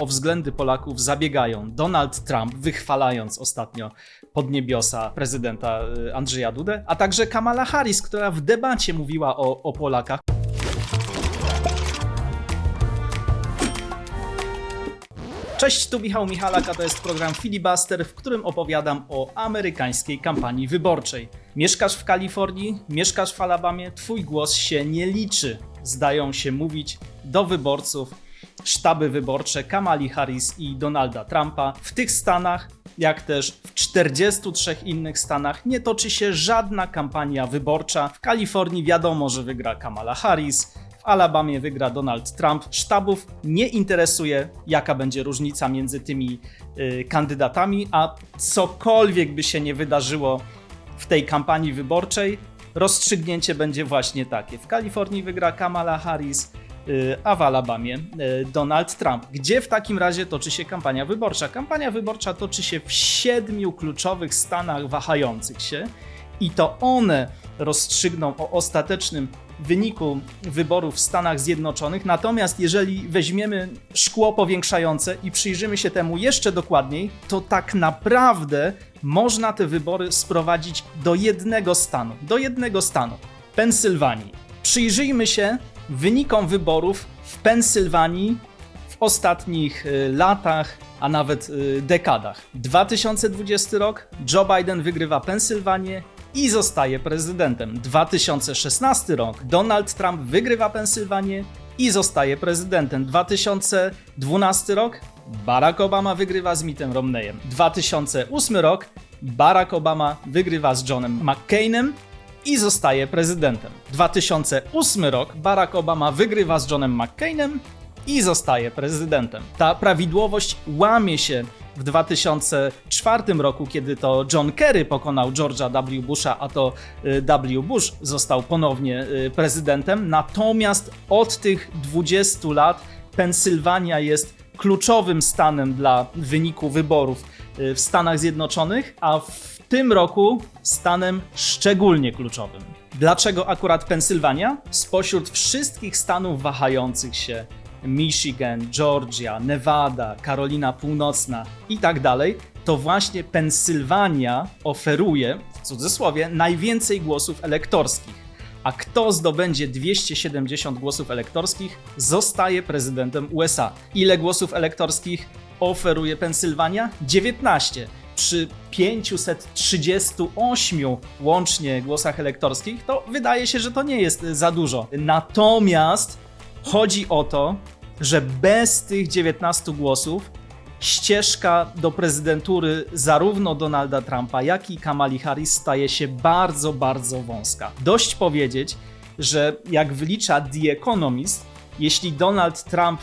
o względy Polaków zabiegają Donald Trump, wychwalając ostatnio pod niebiosa prezydenta y, Andrzeja Dudę, a także Kamala Harris, która w debacie mówiła o, o Polakach. Cześć, tu Michał Michalak, a to jest program Filibuster, w którym opowiadam o amerykańskiej kampanii wyborczej. Mieszkasz w Kalifornii, mieszkasz w Alabamie, twój głos się nie liczy. Zdają się mówić do wyborców sztaby wyborcze Kamali Harris i Donalda Trumpa. W tych stanach, jak też w 43 innych stanach, nie toczy się żadna kampania wyborcza. W Kalifornii wiadomo, że wygra Kamala Harris. W Alabamie wygra Donald Trump. Sztabów nie interesuje, jaka będzie różnica między tymi y, kandydatami, a cokolwiek by się nie wydarzyło w tej kampanii wyborczej, rozstrzygnięcie będzie właśnie takie. W Kalifornii wygra Kamala Harris, a w Alabamie y, Donald Trump. Gdzie w takim razie toczy się kampania wyborcza? Kampania wyborcza toczy się w siedmiu kluczowych stanach wahających się i to one rozstrzygną o ostatecznym wyniku wyborów w Stanach Zjednoczonych. Natomiast jeżeli weźmiemy szkło powiększające i przyjrzymy się temu jeszcze dokładniej, to tak naprawdę można te wybory sprowadzić do jednego stanu, do jednego stanu Pensylwanii. Przyjrzyjmy się wynikom wyborów w Pensylwanii w ostatnich y, latach, a nawet y, dekadach. 2020 rok, Joe Biden wygrywa Pensylwanię i zostaje prezydentem. 2016 rok, Donald Trump wygrywa Pensylwanię i zostaje prezydentem. 2012 rok, Barack Obama wygrywa z Mittem Romneyem. 2008 rok, Barack Obama wygrywa z Johnem McCainem i zostaje prezydentem. 2008 rok, Barack Obama wygrywa z Johnem McCainem i zostaje prezydentem. Ta prawidłowość łamie się w 2004 roku, kiedy to John Kerry pokonał George'a W. Busha, a to y, W. Bush został ponownie y, prezydentem. Natomiast od tych 20 lat Pensylwania jest kluczowym stanem dla wyniku wyborów w Stanach Zjednoczonych, a w tym roku stanem szczególnie kluczowym. Dlaczego akurat Pensylwania? Spośród wszystkich stanów wahających się Michigan, Georgia, Nevada, Karolina Północna i tak dalej, to właśnie Pensylwania oferuje, w cudzysłowie, najwięcej głosów elektorskich. A kto zdobędzie 270 głosów elektorskich, zostaje prezydentem USA. Ile głosów elektorskich oferuje Pensylwania? 19. Przy 538 łącznie głosach elektorskich, to wydaje się, że to nie jest za dużo. Natomiast Chodzi o to, że bez tych 19 głosów ścieżka do prezydentury zarówno Donalda Trumpa, jak i Kamali Harris staje się bardzo, bardzo wąska. Dość powiedzieć, że jak wylicza The Economist, jeśli Donald Trump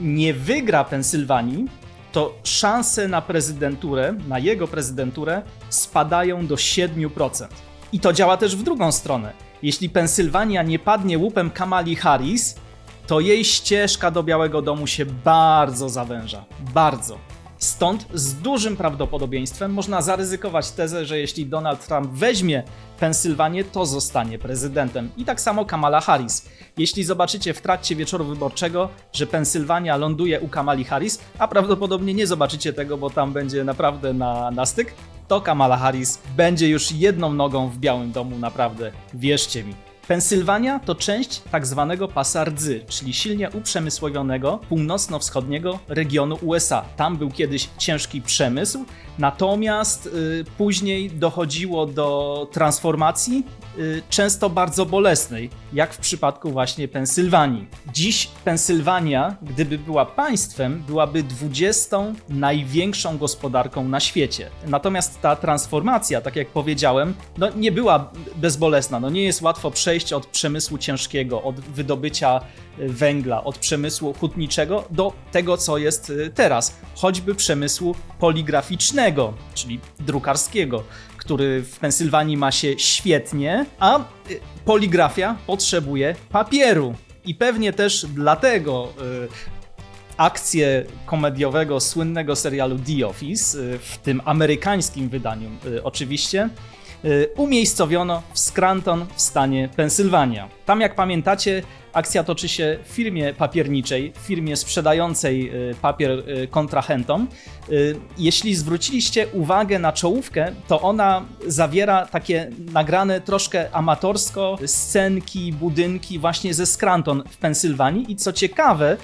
nie wygra Pensylwanii, to szanse na prezydenturę, na jego prezydenturę spadają do 7%. I to działa też w drugą stronę. Jeśli Pensylwania nie padnie łupem Kamali Harris, to jej ścieżka do Białego Domu się bardzo zawęża. Bardzo. Stąd z dużym prawdopodobieństwem można zaryzykować tezę, że jeśli Donald Trump weźmie Pensylwanię, to zostanie prezydentem. I tak samo Kamala Harris. Jeśli zobaczycie w trakcie wieczoru wyborczego, że Pensylwania ląduje u Kamali Harris, a prawdopodobnie nie zobaczycie tego, bo tam będzie naprawdę na, na styk, to Kamala Harris będzie już jedną nogą w Białym Domu, naprawdę, wierzcie mi. Pensylwania to część tak zwanego pasa rdzy, czyli silnie uprzemysłowionego północno-wschodniego regionu USA. Tam był kiedyś ciężki przemysł, natomiast y, później dochodziło do transformacji, y, często bardzo bolesnej, jak w przypadku właśnie Pensylwanii. Dziś Pensylwania, gdyby była państwem, byłaby 20 największą gospodarką na świecie. Natomiast ta transformacja, tak jak powiedziałem, no nie była bezbolesna, no nie jest łatwo przejść przejść od przemysłu ciężkiego, od wydobycia y, węgla, od przemysłu hutniczego do tego, co jest y, teraz, choćby przemysłu poligraficznego, czyli drukarskiego, który w Pensylwanii ma się świetnie, a y, poligrafia potrzebuje papieru. I pewnie też dlatego akcję komediowego, słynnego serialu The Office, w tym amerykańskim wydaniu oczywiście, umiejscowiono w Scranton w stanie Pensylwania. Tam, jak pamiętacie, akcja toczy się w firmie papierniczej, w firmie sprzedającej y, papier y, kontrahentom. Y, Jeśli zwróciliście uwagę na czołówkę, to ona zawiera takie nagrane troszkę amatorsko scenki, budynki właśnie ze Scranton w Pensylwanii. I co ciekawe,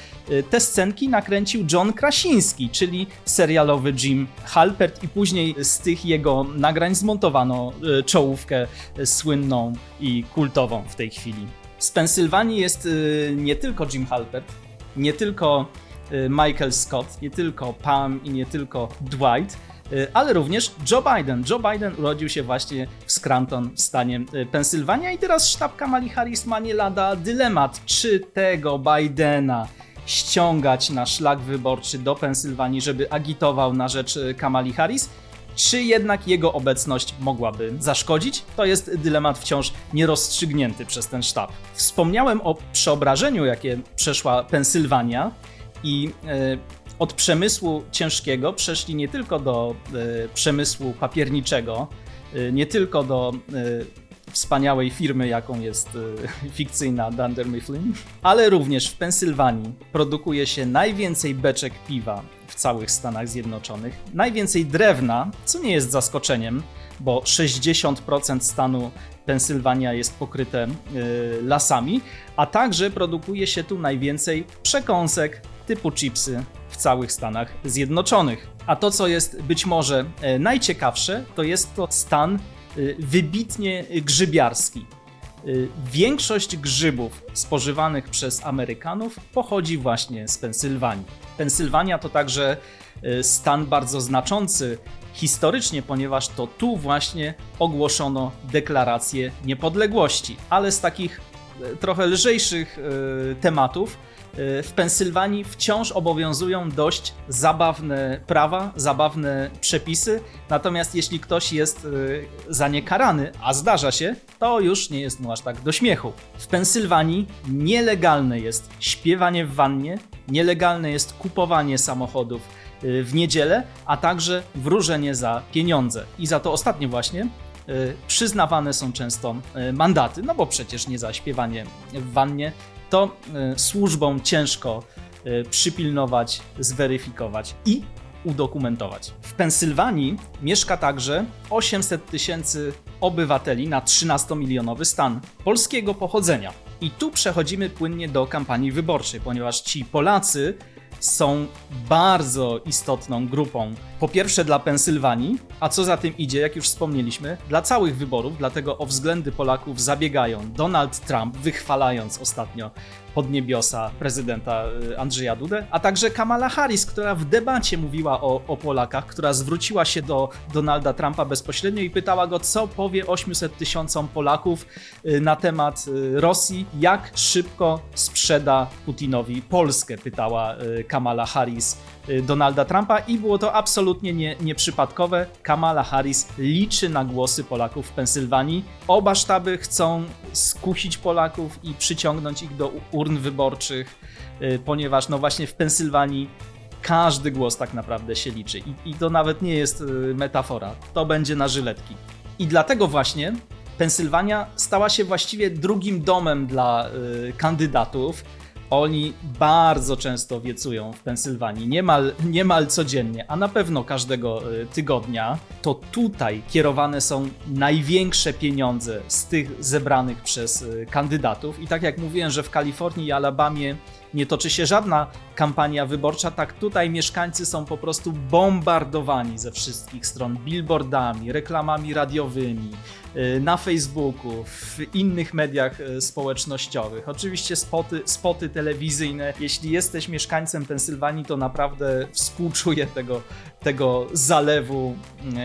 te scenki nakręcił John Krasiński, czyli serialowy Jim Halpert, i później z tych jego nagrań zmontowano czołówkę słynną i kultową w tej chwili. Z Pensylwanii jest y, nie tylko Jim Halpert, nie tylko y, Michael Scott, nie tylko Pam i nie tylko Dwight, y, ale również Joe Biden. Joe Biden urodził się właśnie w Scranton w stanie Pensylwania i teraz sztab Kamali Harris ma nie lada dylemat, czy tego Bidena ściągać na szlak wyborczy do Pensylwanii, żeby agitował na rzecz Kamali Harris, czy jednak jego obecność mogłaby zaszkodzić? To jest dylemat wciąż nierozstrzygnięty przez ten sztab. Wspomniałem o przeobrażeniu, jakie przeszła Pensylwania i e, od przemysłu ciężkiego przeszli nie tylko do e, przemysłu papierniczego, e, nie tylko do e, wspaniałej firmy, jaką jest e, fikcyjna Dunder Mifflin, ale również w Pensylwanii produkuje się najwięcej beczek piwa w całych Stanach Zjednoczonych, najwięcej drewna, co nie jest zaskoczeniem, bo 60% stanu Pensylwania jest pokryte e, lasami, a także produkuje się tu najwięcej przekąsek typu chipsy w całych Stanach Zjednoczonych. A to, co jest być może e, najciekawsze, to jest to stan y, wybitnie grzybiarski. Y, Większość grzybów spożywanych przez Amerykanów pochodzi właśnie z Pensylwanii. Pensylwania to także y, stan bardzo znaczący historycznie, ponieważ to tu właśnie ogłoszono deklarację niepodległości. Ale z takich y, trochę lżejszych y, tematów y, w Pensylwanii wciąż obowiązują dość zabawne prawa, zabawne przepisy. Natomiast jeśli ktoś jest y, za nie karany, a zdarza się, to już nie jest mu aż tak do śmiechu. W Pensylwanii nielegalne jest śpiewanie w wannie, nielegalne jest kupowanie samochodów y, w niedzielę, a także wróżenie za pieniądze. I za to ostatnie właśnie y, przyznawane są często y, mandaty, no bo przecież nie za śpiewanie w wannie, to y, służbom ciężko y, przypilnować, zweryfikować i udokumentować. W Pensylwanii mieszka także 800 tysięcy obywateli na 13-milionowy stan polskiego pochodzenia. I tu przechodzimy płynnie do kampanii wyborczej, ponieważ ci Polacy są bardzo istotną grupą. Po pierwsze dla Pensylwanii, a co za tym idzie, jak już wspomnieliśmy, dla całych wyborów, dlatego o względy Polaków zabiegają Donald Trump, wychwalając ostatnio pod niebiosa prezydenta y, Andrzeja Dudę, a także Kamala Harris, która w debacie mówiła o, o Polakach, która zwróciła się do Donalda Trumpa bezpośrednio i pytała go, co powie 800 tysiącom Polaków y, na temat y, Rosji, jak szybko sprzeda Putinowi Polskę, pytała Kamala Harris y, Donalda Trumpa i było to absolutnie nie, nieprzypadkowe. Kamala Harris liczy na głosy Polaków w Pensylwanii. Oba sztaby chcą skusić Polaków i przyciągnąć ich do urn wyborczych, y, ponieważ no właśnie w Pensylwanii każdy głos tak naprawdę się liczy i, i to nawet nie jest y, metafora, to będzie na żyletki. I dlatego właśnie Pensylwania stała się właściwie drugim domem dla y, kandydatów. Oni bardzo często wiecują w Pensylwanii, niemal, niemal codziennie, a na pewno każdego y, tygodnia. To tutaj kierowane są największe pieniądze z tych zebranych przez y, kandydatów. I tak jak mówiłem, że w Kalifornii i Alabamie nie toczy się żadna kampania wyborcza, tak tutaj mieszkańcy są po prostu bombardowani ze wszystkich stron billboardami, reklamami radiowymi, y, na Facebooku, w innych mediach y, społecznościowych. Oczywiście spoty, spoty telewizyjne. Jeśli jesteś mieszkańcem Pensylwanii, to naprawdę współczuję tego, tego zalewu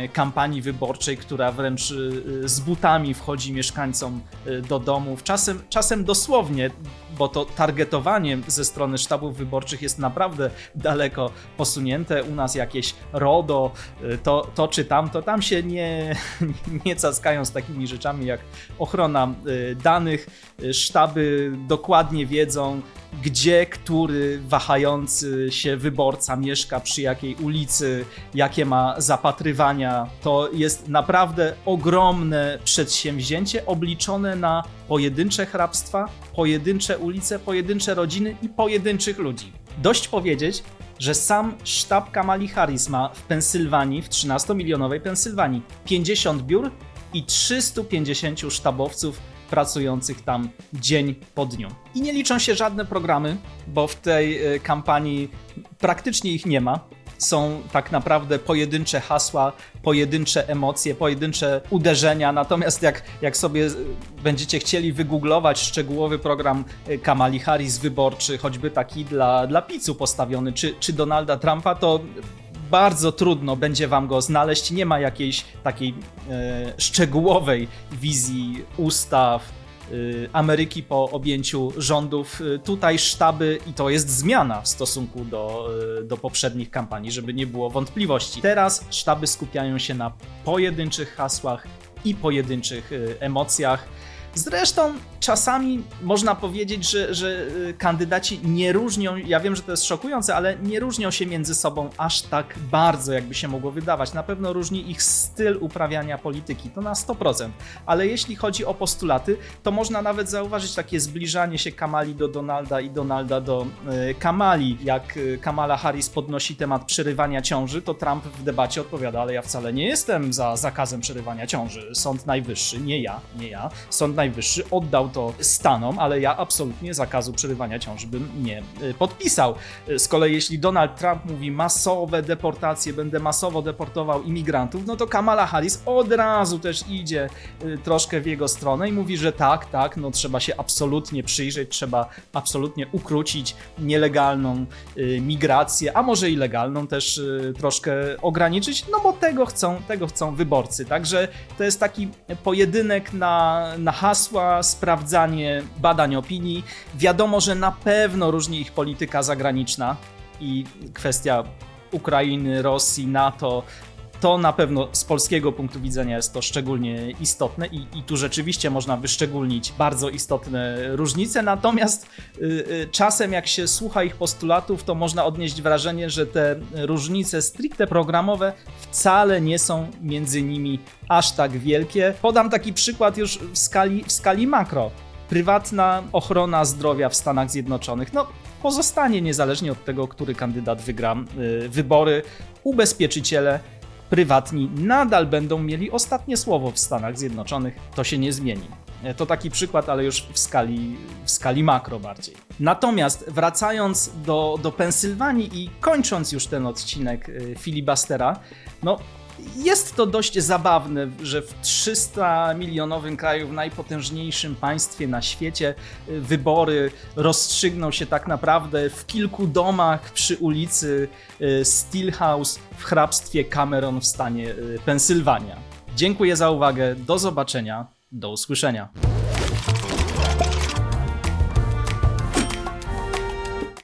y, kampanii wyborczej, która wręcz z butami wchodzi mieszkańcom do domów. Czasem, czasem dosłownie, bo to targetowanie ze strony sztabów wyborczych jest naprawdę daleko posunięte. U nas jakieś RODO, y, to, to czy tamto, tam się nie, nie caskają z takimi rzeczami jak ochrona y, danych. Y, Sztaby dokładnie wiedzą, gdzie który wahający się wyborca mieszka, przy jakiej ulicy, jakie ma zapatrywania. To jest naprawdę ogromne przedsięwzięcie obliczone na pojedyncze hrabstwa, pojedyncze ulice, pojedyncze rodziny i pojedynczych ludzi. Dość powiedzieć, że sam sztab Kamali Harris ma w Pensylwanii, w 13-milionowej Pensylwanii, 50 biur i 350 sztabowców pracujących tam dzień po dniu. I nie liczą się żadne programy, bo w tej y, kampanii praktycznie ich nie ma. Są tak naprawdę pojedyncze hasła, pojedyncze emocje, pojedyncze uderzenia. Natomiast jak, jak sobie będziecie chcieli wygooglować szczegółowy program y, Kamali Harris wyborczy, choćby taki dla, dla pizzu postawiony, czy, czy Donalda Trumpa, to bardzo trudno będzie wam go znaleźć. Nie ma jakiejś takiej e, szczegółowej wizji ustaw. E, Ameryki po objęciu rządów. E, Tutaj sztaby, i to jest zmiana w stosunku do, e, do poprzednich kampanii, żeby nie było wątpliwości. Teraz sztaby skupiają się na pojedynczych hasłach i pojedynczych emocjach. Zresztą czasami można powiedzieć, że, że y, kandydaci nie różnią, ja wiem, że to jest szokujące, ale nie różnią się między sobą aż tak bardzo, jakby się mogło wydawać. Na pewno różni ich styl uprawiania polityki, to na 100%. Ale jeśli chodzi o postulaty, to można nawet zauważyć takie zbliżanie się Kamali do Donalda i Donalda do y, Kamali. Jak y, Kamala Harris podnosi temat przerywania ciąży, to Trump w debacie odpowiada, ale ja wcale nie jestem za zakazem przerywania ciąży. Sąd Najwyższy, nie ja, nie ja, Sąd Najwyższy oddał to Stanom, ale ja absolutnie zakazu przerywania ciąży bym nie y, podpisał. Y, Z kolei jeśli Donald Trump mówi masowe deportacje, będę masowo deportował imigrantów, no to Kamala Harris od razu też idzie y, troszkę w jego stronę i mówi, że tak, tak, no trzeba się absolutnie przyjrzeć, trzeba absolutnie ukrócić nielegalną migrację, a może i legalną też troszkę ograniczyć, no bo tego chcą, tego chcą wyborcy. Także to jest taki pojedynek na, na hasła, sprawdzanie badań opinii. Wiadomo, że na pewno różni ich polityka zagraniczna i kwestia Ukrainy, Rosji, NATO. To na pewno z polskiego punktu widzenia jest to szczególnie istotne i, i tu rzeczywiście można wyszczególnić bardzo istotne różnice. Natomiast y, y, czasem, jak się słucha ich postulatów, to można odnieść wrażenie, że te różnice stricte programowe wcale nie są między nimi aż tak wielkie. Podam taki przykład już w skali, w skali makro. Prywatna ochrona zdrowia w Stanach Zjednoczonych. No, pozostanie niezależnie od tego, który kandydat wygra y, wybory. Ubezpieczyciele prywatni nadal będą mieli ostatnie słowo w Stanach Zjednoczonych. To się nie zmieni. E, To taki przykład, ale już w skali, w skali makro bardziej. Natomiast wracając do, do Pensylwanii i kończąc już ten odcinek y, filibustera, no jest to dość zabawne, że w 300 milionowym kraju, w najpotężniejszym państwie na świecie, y, wybory rozstrzygną się tak naprawdę w kilku domach przy ulicy y, Stillhouse w hrabstwie Cameron w stanie y, Pensylwania. Dziękuję za uwagę, do zobaczenia, do usłyszenia.